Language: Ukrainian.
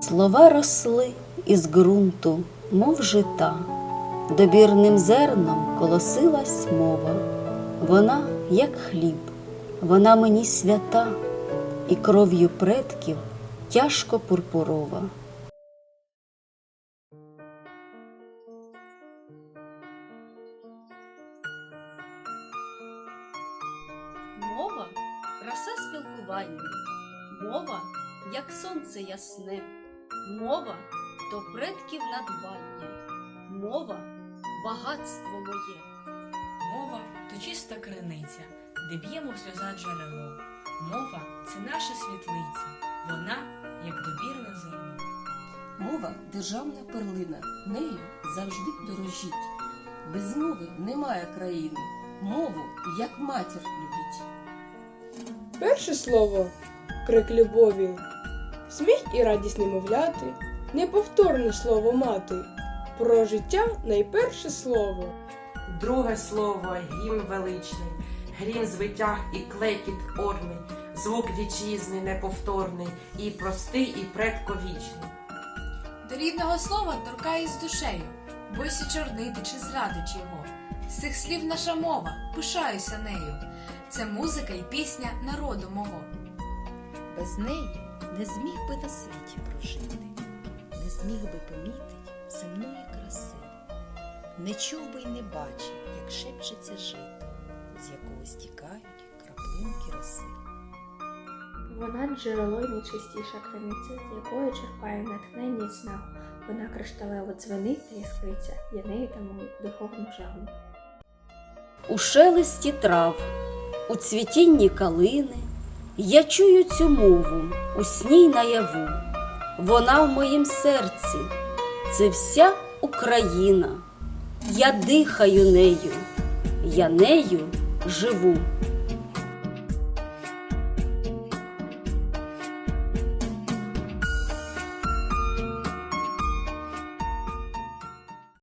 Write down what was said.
Слова росли із ґрунту, мов жита, добірним зерном колосилась мова. Вона, як хліб, вона мені свята, і кров'ю предків тяжко пурпурова. Мова краса спілкування, мова, як сонце ясне, мова то предків надбання, мова багатство моє. Мова то чиста криниця, де б'ємо сльоза джерело. Мова це наша світлиця, вона як добірне зерно. Мова державна перлина, нею завжди дорожіть. Без мови немає країни, мову як матір любіть. Перше слово крик любові, сміх і радість немовляти, неповторне слово мати, про життя найперше слово. Друге слово гімн величний, грім звитяг і клекіт орний, звук вітчизни неповторний, і простий, і предковічний. До рідного слова торкаюсь душею, бойся чорнити чи зрадить його. З цих слів наша мова, пишаюся нею. Це музика і пісня народу мого. Без неї не зміг би на світі прожити, не зміг би помітить земної краси, не чув би й не бачив, як шепчеться жито, з якого стікають краплинки роси. Вона джерело й найчистіша криниця, з якої черпає натхнення і снагу. Вона кришталево дзвенить та іскриться, я нею тамую духовну жагу. У шелесті трав, у цвітінні калини я чую цю мову у сні й наяву. Вона в моїм серці, це вся Україна. Я дихаю нею, я нею живу.